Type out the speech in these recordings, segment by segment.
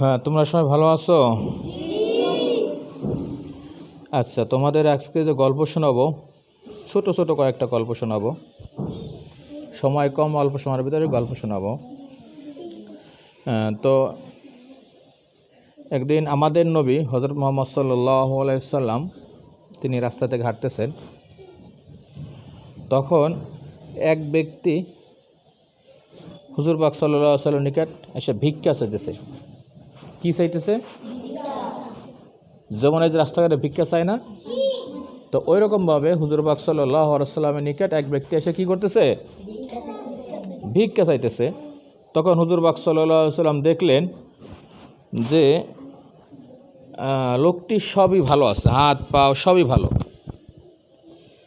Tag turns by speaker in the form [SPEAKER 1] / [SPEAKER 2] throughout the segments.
[SPEAKER 1] হ্যাঁ তোমরা সবাই ভালো আছো? আচ্ছা তোমাদের আজকে যে গল্প শোনাবো, ছোট ছোট কয়েকটা গল্প শোনাবো। সময় কম, অল্প সময়ের ভিতরে গল্প শোনাবো। তো একদিন আমাদের নবী হজরত মোহাম্মদ সাল্লাহ আলাইসাল্লাম তিনি রাস্তাতে ঘাটতেছেন। তখন এক ব্যক্তি হুজুর সাল্লাহ সাল্লাম নিকট এসে ভিক্ষা চাইতেছে। কি চাইতেছে যেমন এই যে রাস্তাঘাটে ভিক্ষা চায় না? তো ওই রকমভাবে হুজুর বাক সাল্লাহসাল্লামের নিকট এক ব্যক্তি এসে কি করতেছে? ভিক্ষা চাইতেছে। তখন হুজুর বাক সাল্লাম দেখলেন যে লোকটি সবই ভালো আছে। হাত পাও সবই ভালো।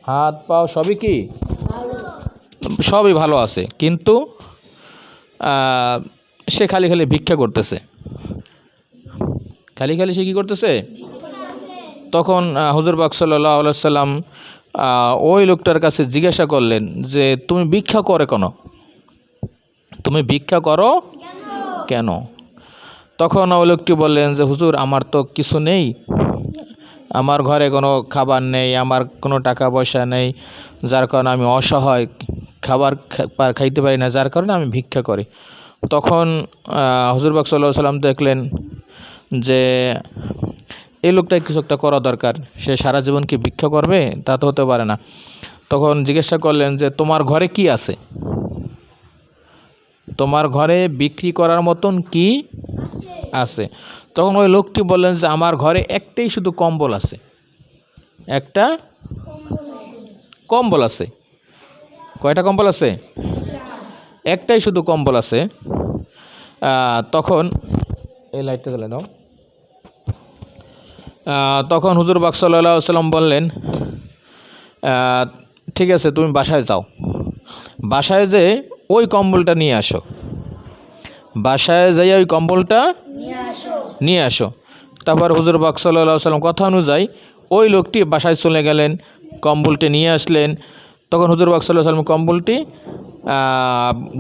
[SPEAKER 1] হাত পাও সবই কি? সবই ভালো আছে। কিন্তু সে খালি খালি ভিক্ষা করতেছে। খালি খালি সে কী করতেছে? তখন আহ, হুজুর পাক সাল্লাহ সাল্লাম ওই লোকটার কাছে জিজ্ঞাসা করলেন যে তুমি ভিক্ষা করে কেন? তুমি ভিক্ষা করো কেন? তখন ওই লোকটি বললেন যে হুজুর আমার তো কিছু নেই। আমার ঘরে কোনো খাবার নেই আমার কোনো টাকা পয়সা নেই। যার কারণে আমি অসহায়। খাবার খাইতে পারি না যার কারণে আমি ভিক্ষা করি। তখন আহ, হুজুরবাগ সাল্লাহ সাল্লাম দেখলেন যে এই লোকটা কিছু একটা করা দরকার, সে সারা জীবন কি ভিক্ষা করবে? তা তো হতে পারে না। তখন জিজ্ঞাসা করলেন যে, তোমার ঘরে কি আছে? তোমার ঘরে বিক্রি করার মতন কি আছে? তখন ওই লোকটি বললেন যে, আমার ঘরে একটাই শুধু কম্বল আছে। একটা? কম্বল আছে। কয়টা কম্বল আছে? একটাই শুধু কম্বল আছে। তখন এই লাইটটা জ্বালে নাও তখন হুজুর বাক সাল্লাহ সাল্লাম বললেন ঠিক আছে তুমি বাসায় যাও। বাসায় যে ওই কম্বলটা নিয়ে আসো। বাসায় যাই ওই কম্বলটা নিয়ে আসো। তারপর হুজুর বাক সাল্লাহ সাল্লাম কথা অনুযায়ী ওই লোকটি বাসায় চলে গেলেন কম্বলটি নিয়ে আসলেন। তখন হুজুর বাক সাল্লাহ সাল্লাম কম্বলটি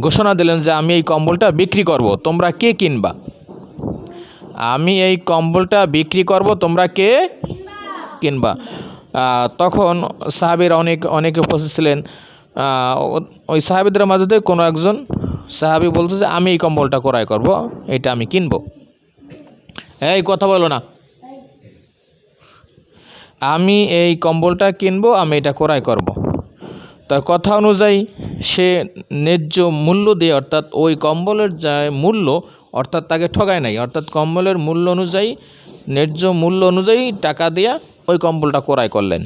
[SPEAKER 1] ঘোষণা দিলেন যে আমি এই কম্বলটা বিক্রি করব। তোমরা কে কিনবা? আমি এই কম্বলটা বিক্রি করব, তোমরা কে? কিনবা। তখন সাহাবির অনেক, অনেকে উপস্থিত ছিলেন। ওই সাহাবিদের মাঝে কোনো একজন সাহাবি বলছে যে, আমি এই কম্বলটা ক্রয় করব, এটা আমি কিনবো। এই কথা বলো না। আমি এই কম্বলটা কিনবো, আমি এটা ক্রয় করব। তার কথা অনুযায়ী সে ন্যায্য মূল্য দিয়ে, অর্থাৎ ওই কম্বলের যা মূল্য অর্থাৎ তাকে ঠগায় নাই, অর্থাৎ কম্বলের মূল্য অনুযায়ী, ন্যায্য মূল্য অনুযায়ী টাকা দিয়া ওই কম্বলটা ক্রয় করলেন।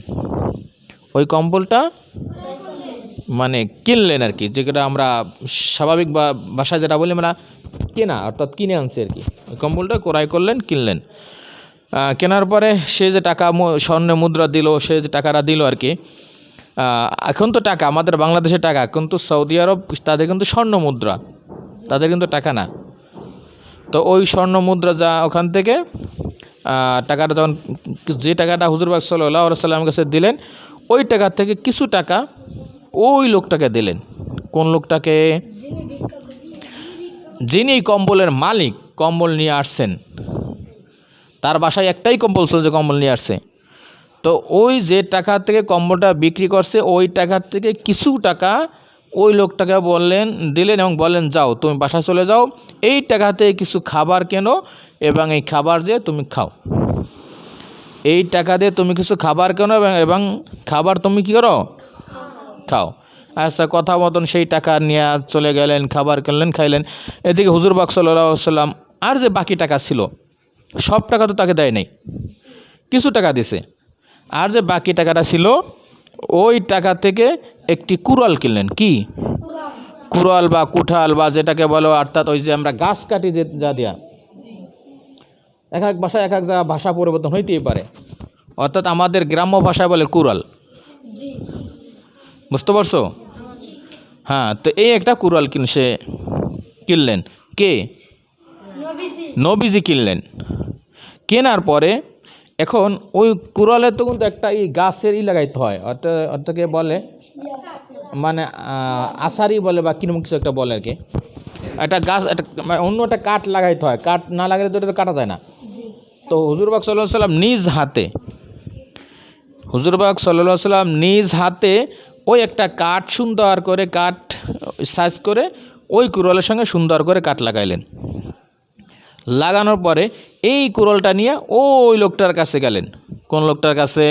[SPEAKER 1] ওই কম্বলটা মানে কিনলেন আর কি, যেটা আমরা স্বাভাবিক বা ভাষায় যেটা বলি আমরা কেনা, অর্থাৎ কিনে আনছে আর কি। ওই কম্বলটা ক্রয় করলেন, কিনলেন। কেনার পরে সে যে টাকা স্বর্ণে মুদ্রা দিল, সে যে টাকাটা দিল আর কি এখন তো টাকা, আমাদের বাংলাদেশের টাকা, কিন্তু সৌদি আরব, তাদের কিন্তু স্বর্ণ মুদ্রা, তাদের কিন্তু টাকা না। তো ওই স্বর্ণ মুদ্রা যা ওখান থেকে টাকাটা যখন যে টাকাটা হুজুরবাগ সাল্লাহ সাল্লামের কাছে দিলেন, ওই টাকা থেকে কিছু টাকা ওই লোকটাকে দিলেন। কোন লোকটাকে? যিনি কম্বলের মালিক, কম্বল নিয়ে আসছেন। তার বাসায় একটাই কম্বল ছিল যে কম্বল নিয়ে আসছে। তো ওই যে টাকা থেকে কম্বলটা বিক্রি করছে, ওই টাকার থেকে কিছু টাকা ওই লোকটাকে বললেন, দিলেন এবং বললেন, যাও, তুমি বাসা চলে যাও। এই টাকাতে কিছু খাবার কেনো এবং এই খাবার যে তুমি খাও। এই টাকা দিয়ে তুমি কিছু খাবার কেনো এবং খাবার তুমি কী করো? খাও। আচ্ছা কথা মতন সেই টাকা নিয়ে চলে গেলেন, খাবার কিনলেন, খাইলেন। এদিকে হুজুর বাক সাল্লাম আর যে বাকি টাকা ছিল, সব টাকা তো তাকে দেয় নাই। কিছু টাকা দিছে। আর যে বাকি টাকাটা ছিল, ওই টাকা থেকে একটি কুড়াল কিনলেন, কি? কুড়াল বা কুঠাল বা যেটাকে বলো, অর্থাৎ ওই যে আমরা গাছ কাটি যে যা দেয়া। এক এক ভাষায় এক এক জায়গা ভাষা পরিবর্তন হইতেই পারে। অর্থাৎ আমাদের গ্রাম্য ভাষায় বলে কুড়াল। বুঝতে পারছ? হ্যাঁ তো এই একটা কুড়াল কিন সে কিনলেন। কে? নবীজি কিনলেন। কেনার পরে এখন ওই কুড়ালে তো কিন্তু একটা এই গাছের লাগাইতে হয়। অর্থাৎ অর্থাৎ বলে মানে আসারি বলে বা কীরকম কিছু একটা বলে আর কি। একটা গাছ, একটা মানে অন্য একটা কাঠ লাগাইতে হয়। কাঠ না লাগালে তো এটা তো কাটা যায় না। তো হুজুরবাগ সাল্লাহ সাল্লাম নিজ হাতে হুজুরবাগ সাল্লাহ সাল্লাম নিজ হাতে ওই একটা কাঠ সুন্দর করে, কাঠ সাইজ করে ওই কুরলের সঙ্গে সুন্দর করে কাঠ লাগাইলেন। লাগানোর পরে এই কুরলটা নিয়ে ওই লোকটার কাছে গেলেন। কোন লোকটার কাছে?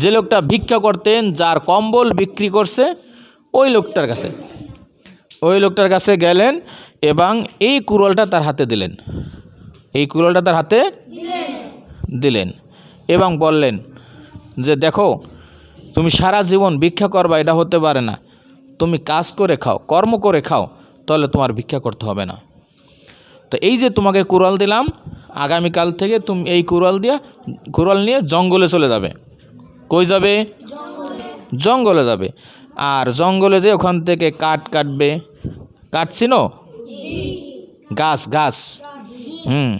[SPEAKER 1] যে লোকটা ভিক্ষা করতেন, যার কম্বল বিক্রি করছে, ওই লোকটার কাছে। ওই লোকটার কাছে গেলেন এবং এই কুরলটা তার হাতে দিলেন। এই কুরলটা তার হাতে দিলেন এবং বললেন যে, দেখো, তুমি সারা জীবন ভিক্ষা করবা, এটা হতে পারে না। তুমি কাজ করে খাও, কর্ম করে খাও, তাহলে তোমার ভিক্ষা করতে হবে না। তো এই যে তোমাকে কুড়াল দিলাম, আগামীকাল থেকে তুমি এই কুড়াল দিয়া, কুড়াল নিয়ে জঙ্গলে চলে যাবে। কই যাবে? জঙ্গলে যাবে। আর জঙ্গলে যে ওখান থেকে কাঠ কাটবে, কাঠ চিনো? গাছ গাছ। হুম।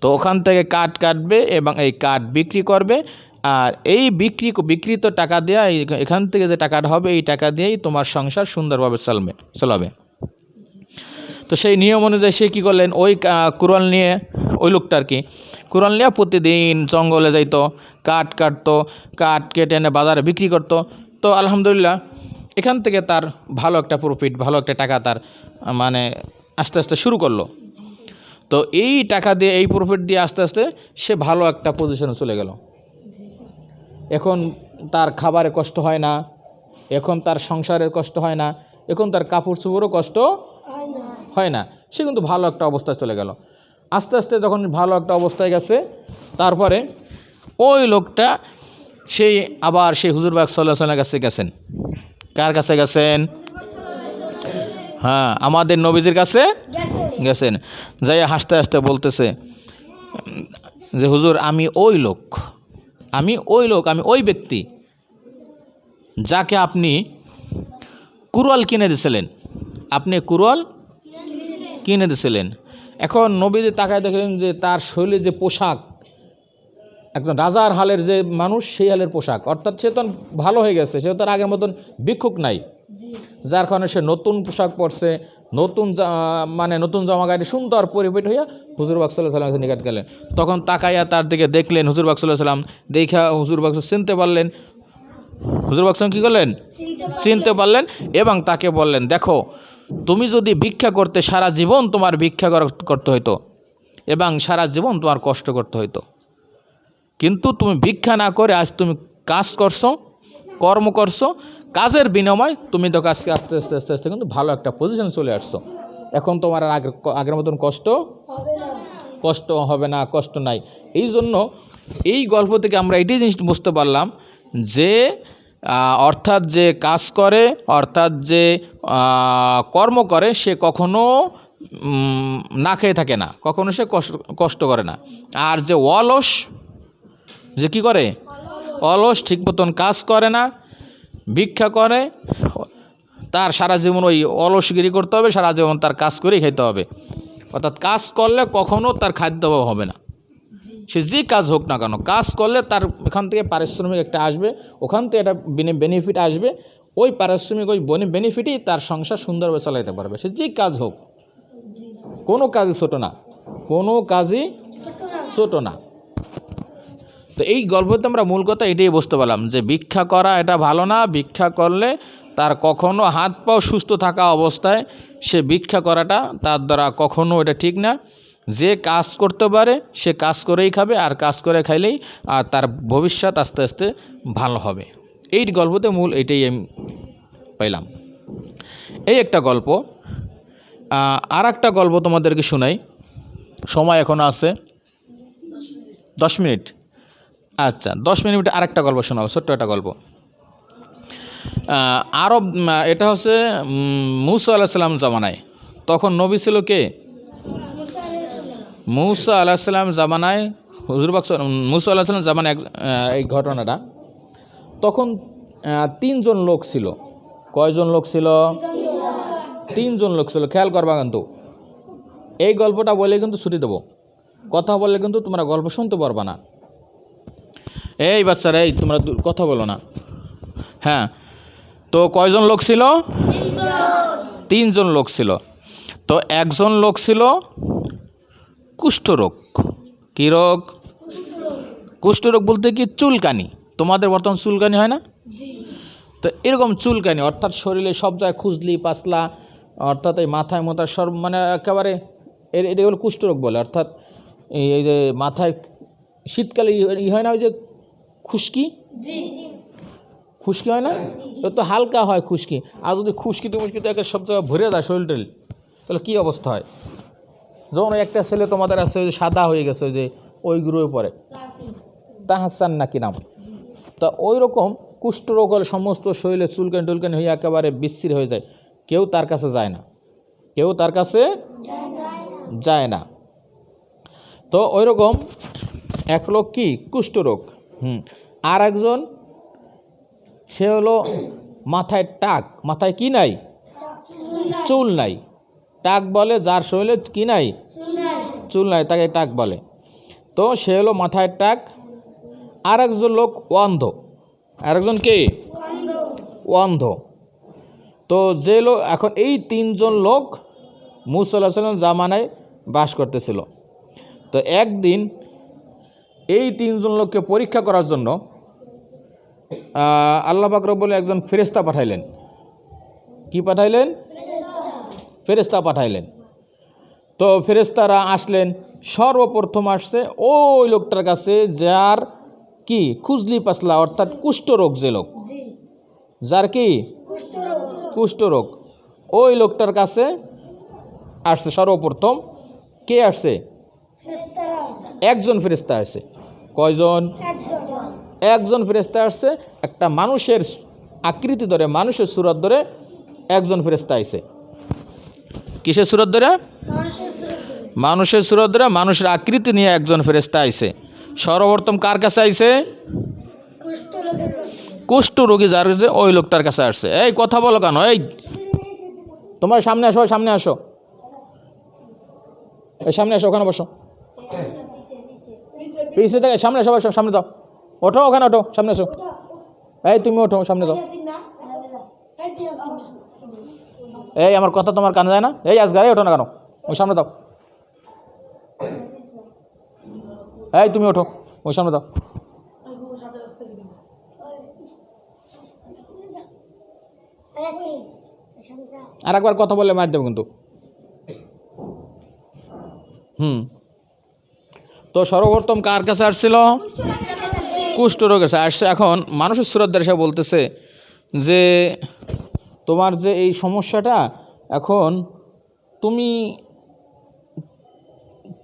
[SPEAKER 1] তো ওখান থেকে কাঠ কাটবে এবং এই কাঠ বিক্রি করবে। আর এই বিক্রি বিক্রিত টাকা দেওয়া এখান থেকে যে টাকাটা হবে, এই টাকা দিয়েই তোমার সংসার সুন্দরভাবে চলবে, চলাবে। তো সেই নিয়ম অনুযায়ী সে কী করলেন? ওই কা- কুড়াল নিয়ে, ওই লোকটা আর কি? কুড়াল নিয়ে প্রতিদিন জঙ্গলে যাইতো। কাঠ কাটতো, কাঠ কেটে এনে বাজারে বিক্রি করতো। তো আলহামদুলিল্লাহ, এখান থেকে তার ভালো একটা প্রফিট ভালো একটা টাকা তার মানে আস্তে আস্তে শুরু করল। তো এই টাকা দিয়ে, এই প্রফিট দিয়ে আস্তে আস্তে সে ভালো একটা পজিশনে চলে গেল। এখন তার খাবারে কষ্ট হয় না, এখন তার সংসারের কষ্ট হয় না, এখন তার কাপড় চোপড়ও কষ্ট হয় না। সে কিন্তু ভালো একটা অবস্থায় চলে গেল। আস্তে আস্তে যখন ভালো একটা অবস্থায় গেছে, তারপরে ওই লোকটা, সেই আবার সেই হুজুরবাগ সাল্লাহ সাল্লামের কাছে গেছেন। কার কাছে গেছেন? হ্যাঁ আমাদের নবীজির কাছে গেছেন। যাই হাসতে হাসতে বলতেছে, যে হুজুর, আমি ওই লোক, আমি ওই লোক, আমি ওই ব্যক্তি যাকে আপনি কুরল কিনে দিয়েছিলেন আপনি কুরল কিনে দিয়েছিলেন এখন নবীজি তাকায় দেখলেন যে তার শৈলী যে পোশাক একজন রাজার হালের যে মানুষ সেই হালের পোশাক। অর্থাৎ সে তখন ভালো হয়ে গেছে সে তো আগের মতন ভিক্ষুক নাই। যার কারণে সে নতুন পোশাক পরছে নতুন মানে নতুন জামা গাড়ি সুন্দর পরিবেট হইয়া হুজুর বাকসাল্লাহ সাল্লাম নিকট গেলেন। তখন তাকাইয়া তার দিকে দেখলেন হুজুর বাকসাল্লাহ সাল্লাম দেখা হুজুর বাকস চিনতে পারলেন। হুজুর বাকসাল্লাম কী করলেন? চিনতে পারলেন। এবং তাকে বললেন দেখো তুমি যদি ভিক্ষা করতে সারা জীবন তোমার ভিক্ষা করতে হইতো এবং সারা জীবন তোমার কষ্ট করতে হইতো। কিন্তু তুমি ভিক্ষা না করে আজ তুমি কাজ করছ, কর্ম করছ, কাজের বিনিময় তুমি তো আজকে আস্তে আস্তে আস্তে আস্তে কিন্তু ভালো একটা পজিশন চলে আসছো। এখন তোমার আর আগের আগের মতন কষ্ট কষ্ট হবে না, কষ্ট নাই। এই জন্য এই গল্প থেকে আমরা এটাই জিনিস বুঝতে পারলাম যে অর্থাৎ যে কাজ করে, অর্থাৎ যে কর্ম করে, সে কখনো না খেয়ে থাকে না, কখনো সে কষ্ট কষ্ট করে না। আর যে অলস যে কি করে? অলস ঠিক মতন কাজ করে না ভিক্ষা করে। তার সারা জীবন ওই অলসগিরি করতে হবে সারা জীবন তার কাজ করেই খেতে হবে। অর্থাৎ কাজ করলে কখনো তার খাদ্য অভাব হবে না। সে যে কাজ হোক না কেন কাজ করলে তার এখান থেকে পারিশ্রমিক একটা আসবে ওখান থেকে একটা বেনিফিট আসবে। ওই পারিশ্রমিক ওই বেনিফিটই তার সংসার সুন্দরভাবে চালাইতে পারবে। সে যে কাজ হোক কোনো কাজই ছোটো না কোনো কাজই ছোটো না। তো এই গল্পতে আমরা মূল কথা এটাই বুঝতে পারলাম যে ভিক্ষা করা এটা ভালো না, ভিক্ষা করলে তার কখনো হাত পাও সুস্থ থাকা অবস্থায় সে ভিক্ষা করাটা তার দ্বারা কখনো এটা ঠিক না। যে কাজ করতে পারে, সে কাজ করেই খাবে, আর কাজ করে খাইলেই, আর তার ভবিষ্যৎ আস্তে আস্তে ভালো হবে। এই গল্পতে মূল এটাই আমি পাইলাম। এই একটা গল্প আর একটা গল্প তোমাদেরকে শোনাই। সময় এখনও আছে দশ মিনিট। আচ্ছা দশ মিনিট মিনিটে আরেকটা গল্প শোনাবো, ছোট্ট একটা গল্প। আরব এটা হচ্ছে মুসা আলাহিসাল্লাম জামানায়। তখন নবী ছিল কে? মুসা আলাহিসাল্লাম জামানায়, হুজুর বাক্স মুসা আলাহিসাল্লাম জামানায় এই ঘটনাটা। তখন তিনজন লোক ছিল। কয়জন লোক ছিল? তিনজন লোক ছিল, খেয়াল করবা কিন্তু। এই গল্পটা বলে কিন্তু ছুটি দেবো। কথা বললে কিন্তু তোমরা গল্প শুনতে পারবা না। এই বাচ্চারা, এই তোমরা কথা বলো না। হ্যাঁ তো কয়জন লোক ছিল? তিনজন লোক ছিল। তো একজন লোক ছিল কুষ্ঠরোগ। কী রোগ? কুষ্ঠরোগ বলতে কি চুলকানি। তোমাদের বর্তমান চুলকানি হয় না? তো এরকম চুলকানি, অর্থাৎ শরীরে সব জায়গায় খুজলি পাতলা অর্থাৎ এই মাথায় মাথায় সব মানে একেবারে এর এটা হলো কুষ্ঠরোগ বলে। অর্থাৎ এই যে মাথায় শীতকালে ই হয় না, ওই যে খুশকি? খুশকি হয় না? তো তো হালকা হয় খুশকি। আর যদি খুশকি টুমুশকি তো সব জায়গায় ভরে যায় শরীর টরীর তাহলে কী অবস্থা হয়? যেমন ওই একটা ছেলে তোমাদের আছে ওই যে সাদা হয়ে গেছে ওই যে ওই গ্রুপে পড়ে তাহাসান নাকি নাম? তা ওই রকম কুষ্ঠরোগ হলে সমস্ত শরীরে চুলকানি টুলকানি হয়ে একেবারে বিচ্ছির হয়ে যায়। কেউ তার কাছে যায় না। কেউ তার কাছে যায় না। তো ওই রকম এক লোক কি? কুষ্ঠরোগ। হুম। আর একজন সে হলো মাথায় টাক। মাথায় কি নাই? চুল নাই। টাক বলে যার শরীরে কি নাই? চুল নাই, তাকে টাক বলে। তো সে হলো মাথায় টাক। আর একজন লোক অন্ধ। আরেকজন কে? অন্ধ। তো যে লোক এখন এই তিনজন লোক মুসাল্লাহ সাল্লাম জামানায় বাস করতেছিল। তো একদিন এই তিনজন লোককে পরীক্ষা করার জন্য আল্লাহ বলে একজন ফেরেস্তা পাঠাইলেন। কি পাঠাইলেন? ফেরেস্তা পাঠাইলেন। তো ফেরেস্তারা আসলেন সর্বপ্রথম আসছে ওই লোকটার কাছে যার কি? খুজলি পাসলা অর্থাৎ কুষ্ঠরোগ যে লোক। যার কি? কুষ্ঠরোগ ওই লোকটার কাছে আসছে সর্বপ্রথম। কে আসছে? একজন ফেরেস্তা আসছে। কয়জন? একজন। ফেরেস্তা আসছে একটা মানুষের আকৃতি ধরে মানুষের সুরত ধরে একজন ফেরেস্তা আইছে। কিসের সুরত ধরে? মানুষের সুরত ধরে। মানুষের আকৃতি নিয়ে একজন ফেরেস্তা আইছে। সর্বপ্রথম কার কাছে আইছে? কুষ্ঠ রোগী যার ওই লোকটার কাছে আসছে। এই কথা বলো কেন? এই তোমার সামনে আসো সামনে আসো। সামনে আসো ওখানে বসো। পিছিয়ে থেকে সামনে সবাই, সামনে দাও। ওঠো ওখানে, ওঠো, সামনে আসো এই তুমি ওঠো, সামনে দাও। এই আমার কথা তোমার কানে যায় না? এই আজ এই ওঠো না কেন? ওই সামনে দাও। এই তুমি ওঠো, ওই সামনে দাও। আর একবার কথা বললে মার দেবো কিন্তু। হুম। তো সর্বপ্রথম কার কাছে আসছিল? কুষ্ঠ রোগ এসে আসছে এখন মানুষের সুরত এসে বলতেছে যে, তোমার যে এই সমস্যাটা, এখন তুমি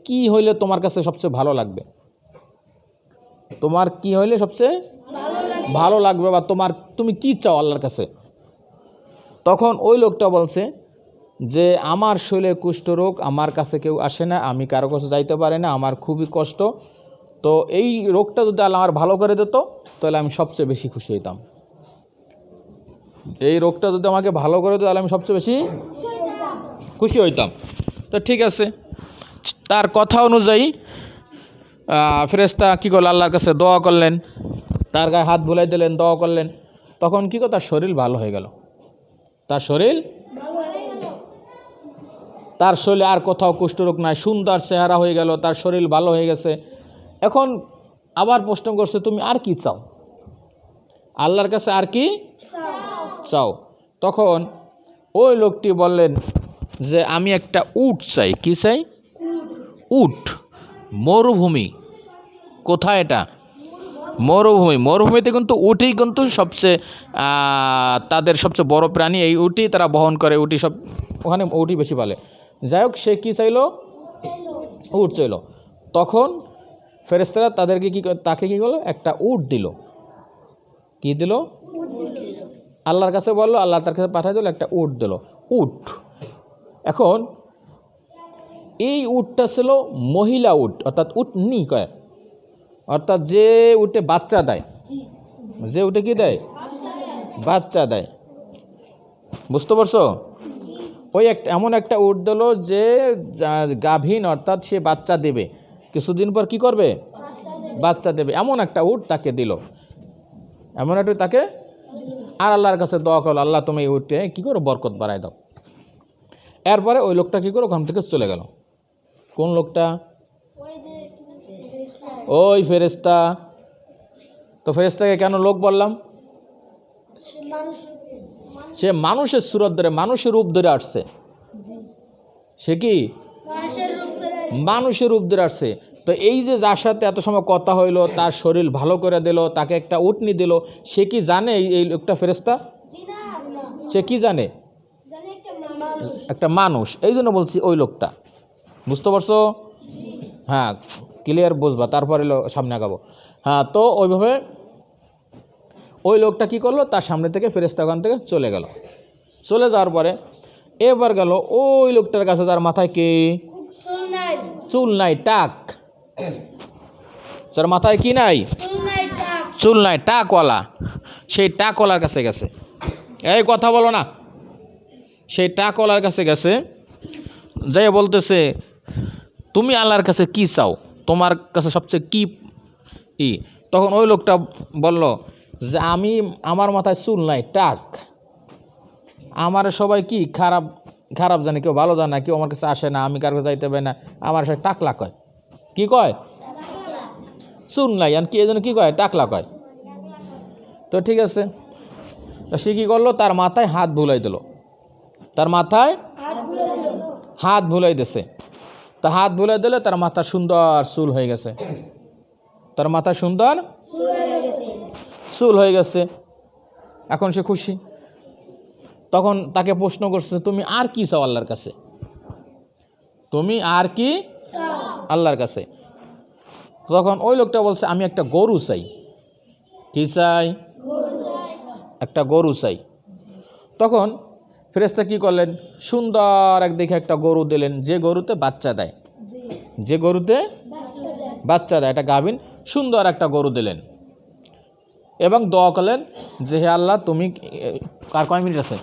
[SPEAKER 1] কি হইলে তোমার কাছে সবচেয়ে ভালো লাগবে? তোমার কি হইলে সবচেয়ে ভালো লাগবে বা তোমার, তুমি কি চাও আল্লাহর কাছে? তখন ওই লোকটা বলছে যে আমার শরীরে কুষ্ঠরোগ আমার কাছে কেউ আসে না আমি কারও কাছে যাইতে পারি না আমার খুবই কষ্ট। তো এই রোগটা যদি আল্লাহ আমার ভালো করে দিত তাহলে আমি সবচেয়ে বেশি খুশি হইতাম। এই রোগটা যদি আমাকে ভালো করে দিত তাহলে আমি সবচেয়ে বেশি খুশি হইতাম। তো ঠিক আছে। তার কথা অনুযায়ী আহ, ফেরেশতা কী করল? আল্লাহর কাছে দোয়া করলেন। তার গায়ে হাত বুলাই দিলেন দোয়া করলেন। তখন কী করো তার শরীর ভালো হয়ে গেল। তার শরীর তার শরীরে আর কোথাও কুষ্ঠরোগ নাই, সুন্দর চেহারা হয়ে গেল, তার শরীর ভালো হয়ে গেছে। এখন আবার প্রশ্ন করছে, তুমি আর কি চাও? আল্লাহর কাছে আর কি চাও? তখন ওই লোকটি বললেন যে, আমি একটা উট চাই। কি চাই? উট। মরুভূমি। কোথায় এটা? মরুভূমি। মরুভূমিতে কিন্তু উটি কিন্তু সবচেয়ে তাদের সবচেয়ে বড় প্রাণী। এই উটি তারা বহন করে। উটি সব, ওখানে উটি বেশি পালে। যাই হোক সে কী চাইলো? উট চাইলো। তখন ফেরেস্তারা তাদেরকে কী তাকে কী করল? একটা উট দিল। কি দিল? আল্লাহর কাছে বলল, আল্লাহ তার কাছে পাঠাই দিল, একটা উট দিল। উট। এখন এই উটটা ছিল মহিলা উট, অর্থাৎ উট নি কয়? অর্থাৎ যে উটে বাচ্চা দেয়। যে উটে কি দেয়? বাচ্চা দেয়। বুঝতে পারছ? ওই একটা, এমন একটা উট দিল যে, গাভীন, অর্থাৎ সে বাচ্চা দেবে। কিছুদিন পর কি করবে? বাচ্চা দেবে। এমন একটা উট তাকে দিল। এমন একটা তাকে আর আল্লাহর কাছে দোয়া করল, আল্লাহ, তুমি এই উঠে কী করো? বরকত বাড়াই দাও। এরপরে ওই লোকটা কী করো? ওখান থেকে চলে গেল। কোন লোকটা? ওই ফেরেস্তা তো ফেরেস্তাকে কেন লোক বললাম? সে মানুষের সুরত ধরে, মানুষের রূপ ধরে আসছে। সে কি? মানুষের রূপ ধরে আসছে। তো এই যে যার সাথে এত সময় কথা হইল, তার শরীর ভালো করে দিল, তাকে একটা উটনি দিল, সে কি জানে এই লোকটা ফেরেস্তা সে কি জানে? একটা মানুষ। এই জন্য বলছি ওই লোকটা। বুঝতে পারছ? হ্যাঁ ক্লিয়ার বুঝবা, তারপরে লো- সামনে আগাবো। হ্যাঁ তো ওইভাবে ওই লোকটা কি করল? তার সামনে থেকে ফেরেস্তা ওখান থেকে চলে গেল। চলে যাওয়ার পরে এবার গেল ওই লোকটার কাছে যার মাথায় কি? চুল নাই। টাক। যার মাথায় কি নাই? চুল নাই টাকওয়ালা। সেই টাকওয়ালার কাছে গেছে। এই কথা বলো না। সেই টাকওয়ালার কাছে গেছে যাই বলতেছে তুমি আল্লাহর কাছে কি চাও? তোমার কাছে সবচেয়ে কি ই? তখন ওই লোকটা বলল যে আমি, আমার মাথায় চুল নাই, টাক। আমার সবাই কি খারাপ খারাপ জানে, কেউ ভালো জানে না, কেউ আমার কাছে আসে না, আমি কারও যাইতে পারি না, আমার সাথে টাকলা কয়। কি কয়? চুল নাই, আর কি এই জন্য কী কয়? টাকলা কয়। তো ঠিক আছে। সে কী করল? তার মাথায় হাত ভুলাই দিল। তার মাথায় হাত ভুলাই দিছে। তা হাত ভুলাই দিলে তার মাথা সুন্দর চুল হয়ে গেছে। তার মাথা সুন্দর চুল হয়ে গেছে। এখন সে খুশি। তখন তাকে প্রশ্ন করছে তুমি আর কি চাও আল্লাহর কাছে? তুমি আর কি আল্লাহর কাছে? তখন ওই লোকটা বলছে আমি একটা গরু চাই। কি চাই? একটা গরু চাই। তখন ফেরেস্তা কি করলেন? সুন্দর এক দেখে একটা গরু দিলেন যে গরুতে বাচ্চা দেয়। যে গরুতে বাচ্চা দেয় একটা গাভিন সুন্দর একটা গরু দিলেন। এবং দোয়া করলেন যে হে আল্লাহ তুমি কার কয় মিনিট আছে?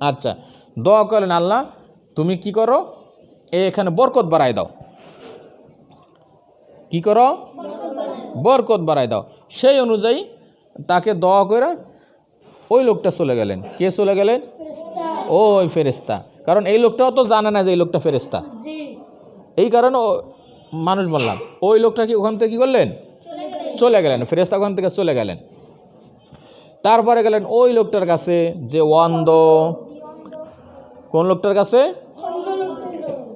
[SPEAKER 1] আচ্ছা দোয়া করলেন আল্লাহ তুমি কি করো? এ এখানে বরকত বাড়াই দাও। কি করো? বরকত বাড়াই দাও। সেই অনুযায়ী তাকে দোয়া করে ওই লোকটা চলে গেলেন। কে চলে গেলেন? ওই ফেরেস্তা কারণ এই লোকটাও তো জানে না যে এই লোকটা ফেরেস্তা এই কারণে ও- মানুষ বললাম ওই লোকটা কি ওখান থেকে কী করলেন? চলে গেলেন ফেরেস্তা ওখান থেকে চলে গেলেন। তারপরে গেলেন ওই লোকটার কাছে যে অন্ধ, কোন লোকটার কাছে?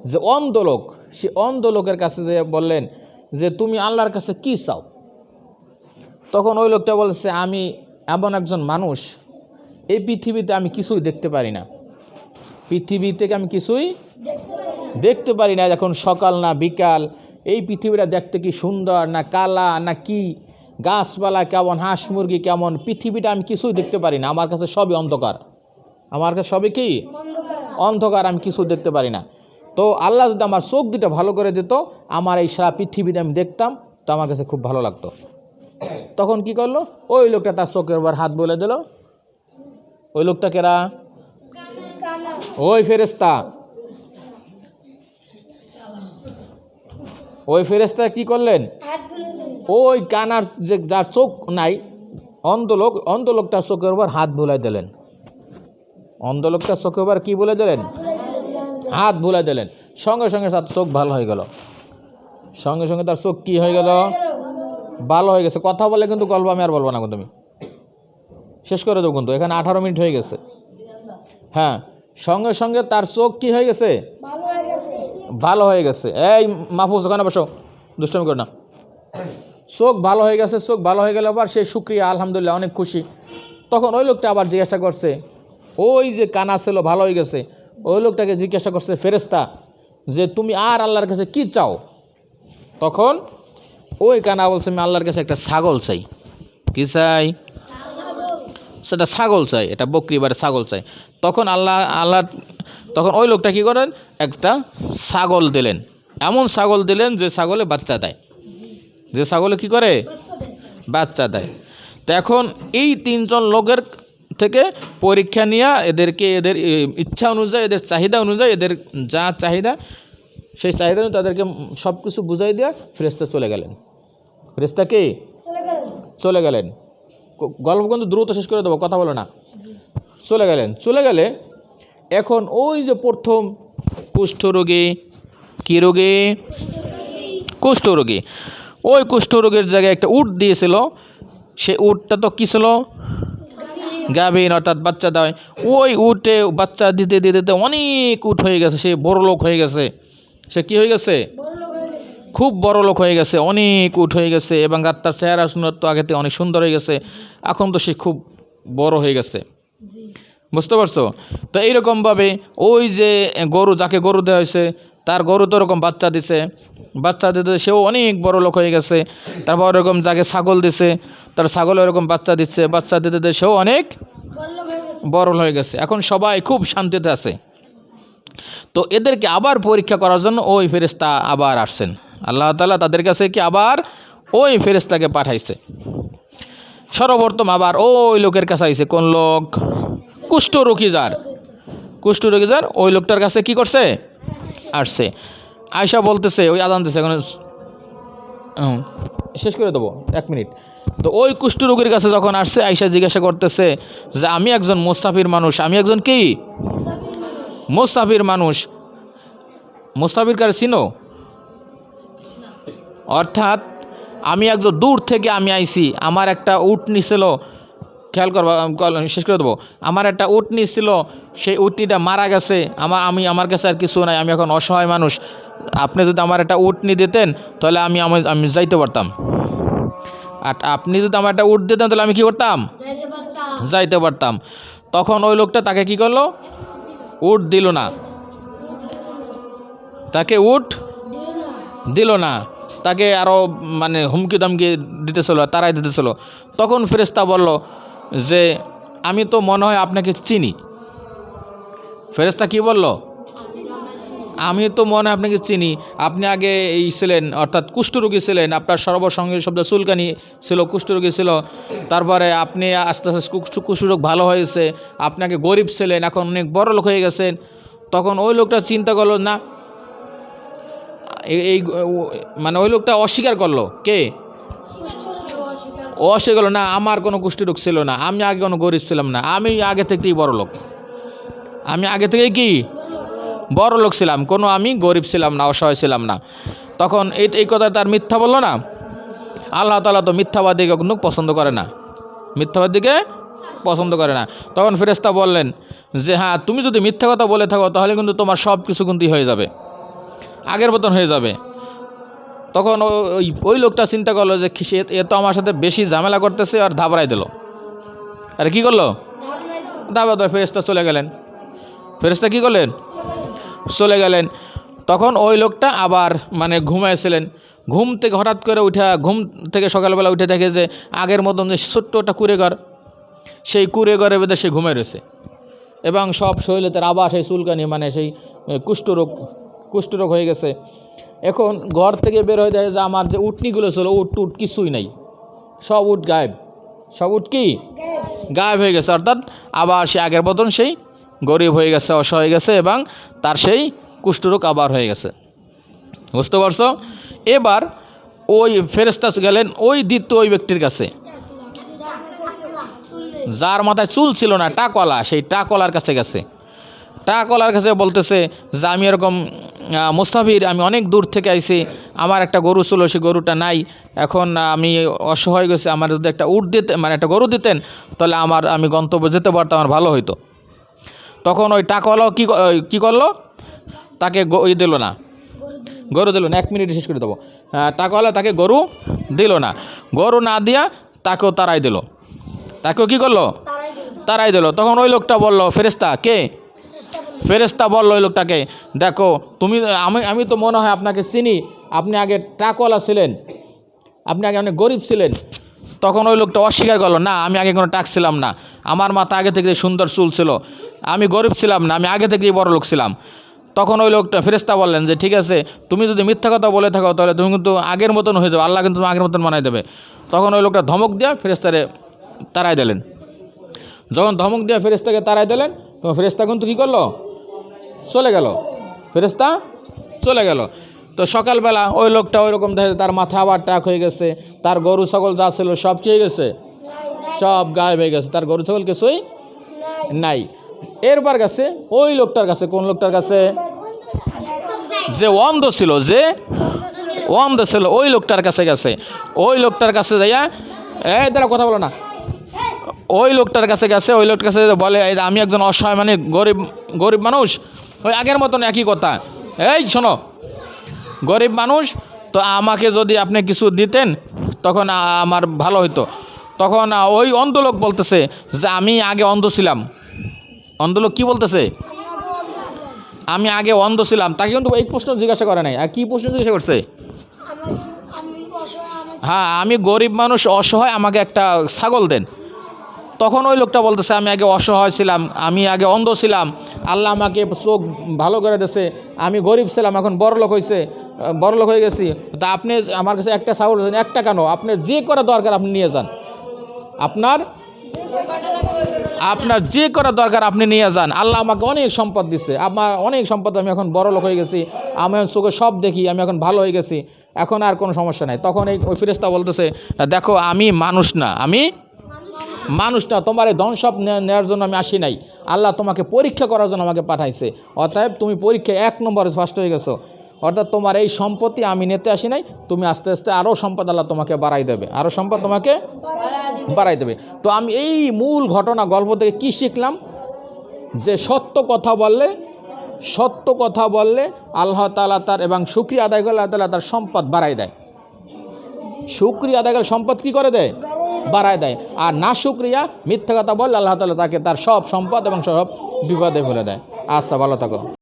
[SPEAKER 1] যে অন্ধ লোক। সে অন্ধ লোকের কাছে যে বললেন যে, তুমি আল্লাহর কাছে কি চাও? তখন ওই লোকটা বলছে, আমি এমন একজন মানুষ, এই পৃথিবীতে আমি কিছুই দেখতে পারি না। পৃথিবী থেকে আমি কিছুই দেখতে পারি না। এখন সকাল না বিকাল এই পৃথিবীটা দেখতে কি সুন্দর না কালা না কি? গাছপালা কেমন হাঁস মুরগি কেমন? পৃথিবীটা আমি কিছুই দেখতে পারি না আমার কাছে সবই অন্ধকার। আমার কাছে সবই কি? অন্ধকার আমি কিছু দেখতে পারি না। তো আল্লাহ যদি আমার চোখ দুটা ভালো করে দিত আমার এই সারা পৃথিবীটা আমি দেখতাম তো আমার কাছে খুব ভালো লাগতো। তখন কি করল? ওই লোকটা তার চোখের উপর হাত বলে দিল। ওই লোকটা কেরা? ওই ফেরেস্তা ওই ফেরেস্তা কি করলেন? ওই কানার যে যার চোখ নাই অন্ধ লোক অন্ধ লোকটার চোখের উপর হাত বুলাই দিলেন। অন্ধ লোকটার চোখের উপর কি বলে দিলেন? হাত বুলাই দিলেন। সঙ্গে সঙ্গে তার চোখ ভালো হয়ে গেল। সঙ্গে সঙ্গে তার চোখ কি হয়ে গেল? ভালো হয়ে গেছে। কথা বলে কিন্তু গল্প আমি আর বলব না কিন্তু তুমি শেষ করে দেবো কিন্তু। এখানে আঠারো মিনিট হয়ে গেছে। হ্যাঁ সঙ্গে সঙ্গে তার চোখ কি হয়ে গেছে? ভালো হয়ে গেছে। এই মাহফুজ ওখানে বসো দুষ্টমি করো না। চোখ ভালো হয়ে গেছে চোখ ভালো হয়ে গেলে আবার সে শুক্রিয়া আলহামদুলিল্লাহ অনেক খুশি। তখন ওই লোকটা আবার জিজ্ঞাসা করছে ওই যে কানা ছিল ভালো হয়ে গেছে। ওই লোকটাকে জিজ্ঞাসা করছে ফেরেস্তা যে তুমি আর আল্লাহর কাছে কি চাও? তখন ওই কানা বলছে আমি আল্লাহর কাছে একটা ছাগল চাই। কি চাই? সেটা ছাগল চাই এটা বকরি বারে ছাগল চাই। তখন আল্লাহ আল্লাহ তখন ওই লোকটা কি করেন? একটা ছাগল দিলেন। এমন ছাগল দিলেন যে ছাগলে বাচ্চা দেয়। যে ছাগলে কি করে? বাচ্চা দেয়। তো এখন এই তিনজন লোকের থেকে পরীক্ষা নিয়ে এদেরকে এদের ইচ্ছা অনুযায়ী এদের চাহিদা অনুযায়ী এদের যা চাহিদা সেই চাহিদা তাদেরকে সব কিছু বুঝাই দেওয়া ফেরেস্তা চলে গেলেন। ফেরেস্তা কি? চলে গেলেন। গল্প কিন্তু দ্রুত শেষ করে দেবো কথা বলো না। চলে গেলেন। চলে গেলে এখন ওই যে প্রথম কুষ্ঠরোগী কী রোগী? কুষ্ঠরোগী ওই কুষ্ঠরোগের জায়গায় একটা উট দিয়েছিল। সে উটটা তো কী ছিল? গাভীর অর্থাৎ বাচ্চা দেয়। ওই উটে বাচ্চা দিতে দিতে দিতে অনেক উট হয়ে গেছে। সে বড় লোক হয়ে গেছে। সে কি হয়ে গেছে? খুব বড় লোক হয়ে গেছে। অনেক উঠ হয়ে গেছে এবং আর তার চেহারা সুন্দর তো আগে থেকে অনেক সুন্দর হয়ে গেছে। এখন তো সে খুব বড় হয়ে গেছে। বুঝতে পারছ? তো এইরকমভাবে ওই যে গরু, যাকে গরু দেওয়া হয়েছে, তার গরু তো ওরকম বাচ্চা দিছে। বাচ্চা দিতে সেও অনেক বড় লোক হয়ে গেছে। তারপর ওরকম যাকে ছাগল দিছে, তার ছাগল ওরকম বাচ্চা দিচ্ছে। বাচ্চা দিতে দিতে সেও অনেক বড় হয়ে গেছে। এখন সবাই খুব শান্তিতে আছে। তো এদেরকে আবার পরীক্ষা করার জন্য ওই ফেরেস্তা আবার আসছেন। আল্লাহ তালা তাদের কাছে কি আবার ওই ফেরেস্তাকে পাঠাইছে। সর্বপ্রথম আবার ওই লোকের কাছে আইছে, কোন লোক? কুষ্ঠরোগী যার। কুষ্ঠরোগী যার, ওই লোকটার কাছে কি করছে? আসছে। আয়সা বলতেছে, ওই আদান দিছে, এখন শেষ করে দেবো, এক মিনিট। তো ওই কুষ্ঠরোগীর কাছে যখন আসছে আয়সা জিজ্ঞাসা করতেছে যে, আমি একজন মোস্তাফির মানুষ, আমি একজন কি? মোস্তাফির মানুষ। মোস্তাফির কারে চিনো? অর্থাৎ, আমি একজন দূর থেকে আমি আইছি, আমার একটা উট ছিল খেয়াল করবা শেষ করে দেবো। আমার একটা উটনি ছিল সেই উটনিটা মারা গেছে। আমার আমি আমার কাছে আর কিছু নাই আমি এখন অসহায় মানুষ। আপনি যদি আমার একটা উটনি দিতেন তাহলে আমি আমি আমি যাইতে পারতাম। আর আপনি যদি আমার একটা উট দিতেন তাহলে আমি কি করতাম? যাইতে পারতাম। তখন ওই লোকটা তাকে কি করল? উট দিল না। তাকে উট দিল না। তাকে আরও মানে হুমকি দামকি দিতেছিল তারাই দিতেছিল। তখন ফেরেস্তা বলল যে আমি তো মনে হয় আপনাকে চিনি। ফেরেস্তা কি বলল? আমি তো মনে হয় আপনাকে চিনি। আপনি আগে এই ছিলেন, অর্থাৎ কুষ্ঠরোগী ছিলেন, আপনার সর্বসঙ্গে শব্দ চুলকানি ছিল, কুষ্ঠরোগী ছিল। তারপরে আপনি আস্তে আস্তে কুষ্ঠ- কুষ্ঠরোগ ভালো হয়েছে, আপনাকে গরিব ছিলেন, এখন অনেক বড় লোক হয়ে গেছেন। তখন ওই লোকটা চিন্তা করল, না এই- মানে ওই লোকটা অস্বীকার করল, কে? ও অস্বীকার করল না, আমার কোনো কুষ্ঠরোগ ছিল না। আমি আগে কোনো গরিব ছিলাম না। আমি আগে থেকেই বড় লোক। আমি আগে থেকেই কি? বড় লোক ছিলাম। কোনো আমি গরিব ছিলাম না, অসহায় ছিলাম না। তখন এই এই কথা তার মিথ্যা বলল না? আল্লাহ তালা তো মিথ্যাবাদীকে কোনো পছন্দ করে না। মিথ্যাবাদীকে পছন্দ করে না। তখন ফেরেস্তা বললেন, যে হ্যাঁ তুমি যদি মিথ্যা কথা বলে থাকো, তাহলে কিন্তু তোমার সব কিছু কিন্তু হয়ে যাবে। আগের মতন হয়ে যাবে। তখন ওই ওই লোকটা চিন্তা করল যে এ তো আমার সাথে বেশি ঝামেলা করতেছে, আর ধাবড়াই দিল। আরে কি করল? দাবা দাবা ফেরেস্তা চলে গেলেন। ফেরেস্তা কি করলেন? চলে গেলেন। তখন ওই লোকটা আবার মানে ঘুমাইছিলেন। ঘুম থেকে হঠাৎ করে উঠা, ঘুম থেকে সকালবেলা উঠে দেখে যে আগের মতন যে ছোট্ট একটা কুড়ে ঘর সেই কুড়ে ঘরে বেঁধে সে ঘুমে রয়েছে। এবং সব শরীরে তার আবার সেই চুলকানি মানে সেই কুষ্ঠরোগ কুষ্ঠরোগ হয়ে গেছে। এখন ঘর থেকে বের হয়ে যায় যে আমার যে উটনিগুলো ছিল, উট টুট কিছুই নাই। সব উট গায়েব। সব উট কি? গায়েব হয়ে গেছে। অর্থাৎ আবার সে আগের মতন সেই গরিব হয়ে গেছে, অসহায় হয়ে গেছে এবং তার সেই কুষ্ঠরোগ আবার হয়ে গেছে। বুঝতে পারছ? এবার ওই ফেরেস্তা গেলেন ওই দ্বিতীয় ওই ব্যক্তির কাছে। যার মাথায় চুল ছিল না টাকলা সেই টাকলার কাছে গেছে। টাকলার কাছে বলতেছে যে আমি এরকম মুস্তাফির আমি অনেক দূর থেকে আইছি আমার একটা গরু ছিল সেই গরুটা নাই এখন আমি অসহায় গেছি আমার যদি একটা উট দিতে মানে একটা গরু দিতেন তাহলে আমার আমি গন্তব্য যেতে পারতাম আমার ভালো হইতো। তখন ওই টাকলাও কী ক- ওই কী করল? তাকে ই দিল না। গরু দিল না এক মিনিট শেষ করে দেবো। টাকাওয়ালা তাকে গরু দিল না। গরু না দিয়া তাকেও তারাই দিল। তাকেও কি করল? তারাই দিল। তখন ওই লোকটা বলল ফেরেস্তা কে? ফেরেস্তা বলল ওই লোকটাকে, দেখো, তুমি, আমি আমি তো মনে হয় আপনাকে চিনি, আপনি আগে ট্রাকওয়ালা ছিলেন, আপনি আগে অনেক গরিব ছিলেন, তখন ওই লোকটা অস্বীকার করল, না, আমি আগে কোনো টাক ছিলাম না, আমার মাথা আগে থেকে সুন্দর চুল ছিল, আমি গরিব ছিলাম না, আমি আগে থেকেই বড় লোক ছিলাম। তখন ওই লোকটা ফেরেস্তা বললেন যে, ঠিক আছে, তুমি যদি মিথ্যা কথা বলে থাকো, তাহলে তুমি কিন্তু আগের মতন হয়ে যাবে, আল্লাহ কিন্তু তোমাকে আগের মতন বানাই দেবে। তখন ওই লোকটা ধমক দিয়ে ফেরেস্তারে তারাই দিলেন। যখন ধমক দিয়ে ফেরেস্তাকে তারাই দিলেন, তখন ফেরেস্তা কিন্তু কী করল? চলে গেল। ফেরেস্তা চলে গেল। তো সকালবেলা ওই লোকটা ওই রকম দেখে তার মাথা আবার টাক হয়ে গেছে, তার গরু, ছাগল যা ছিল সব কি হয়ে গেছে? সব গায়েব হয়ে গেছে। তার গরু, ছাগল কিছুই নাই। এরবার কাছে ওই লোকটার কাছে, কোন লোকটার কাছে? যে অন্ধ ছিল, যে অন্ধ ছিল, ওই লোকটার কাছে গেছে। ওই লোকটার কাছে যাইয়া, এই দাঁড়া, কথা বলো না। ওই লোকটার কাছে গেছে, ওই লোকটার কাছে বলে আমি একজন অসহায় মানে গরিব গরিব মানুষ ওই আগের মতন একই কথা। এই শোনো গরিব মানুষ তো আমাকে যদি আপনি কিছু দিতেন তখন আমার ভালো হতো তখন ওই অন্ধলোক বলতেছে যে আমি আগে অন্ধ ছিলাম। অন্ধ লোক কী বলতেছে? আমি আগে অন্ধ ছিলাম। তাকে কিন্তু এই প্রশ্ন জিজ্ঞাসা করে নাই। আর কী প্রশ্ন জিজ্ঞাসা করছে? হ্যাঁ আমি গরিব মানুষ অসহায় আমাকে একটা ছাগল দেন। তখন ওই লোকটা বলতেছে, আমি আগে অসহায় ছিলাম, আমি আগে অন্ধ ছিলাম। আল্লাহ আমাকে চোখ ভালো করে দিয়েছে আমি গরিব ছিলাম, এখন বড় লোক হয়েছে বড় লোক হয়ে গেছি। তা আপনি আমার কাছে একটা দেন, একটা কেন? আপনি যে করা দরকার আপনি নিয়ে যান। আপনার আপনার যে করা দরকার আপনি নিয়ে যান। আল্লাহ আমাকে অনেক সম্পদ দিচ্ছে আমার অনেক সম্পদ, আমি এখন বড় লোক হয়ে গেছি, আমি চোখে সব দেখি, আমি এখন ভালো হয়ে গেছি, এখন আর কোনো সমস্যা নাই। তখন এই ওই ফিরেস্তা বলতেছে, দেখো, আমি মানুষ না, আমি মানুষ না তোমার এই ধন সব নেওয়ার জন্য আমি আসি নাই। আল্লাহ তোমাকে পরীক্ষা করার জন্য আমাকে পাঠাইছে। অতএব তুমি পরীক্ষায় এক নম্বরে ফার্স্ট হয়ে গেছো। অর্থাৎ তোমার এই সম্পত্তি আমি নিতে আসি নাই, তুমি আস্তে আস্তে আরও সম্পদ আল্লাহ তোমাকে বাড়াই দেবে। আরও সম্পদ তোমাকে বাড়াই দেবে। তো আমি এই মূল ঘটনা গল্প থেকে কী শিখলাম? যে সত্য কথা বললে, সত্য কথা বললে আল্লাহ তালা তার এবং শুক্রিয়া আদায় করলে আল্লাহ তালা তার সম্পদ বাড়াই দেয়। শুক্রিয়া আদায় করলে সম্পদ কী করে দেয়? বাড়ায় দেয়। আর না শুক্রিয়া মিথ্যা কথা বললে আল্লাহ তালা তাকে তার সব সম্পদ এবং সব বিপদে ফেলে দেয়। আচ্ছা ভালো থাকো।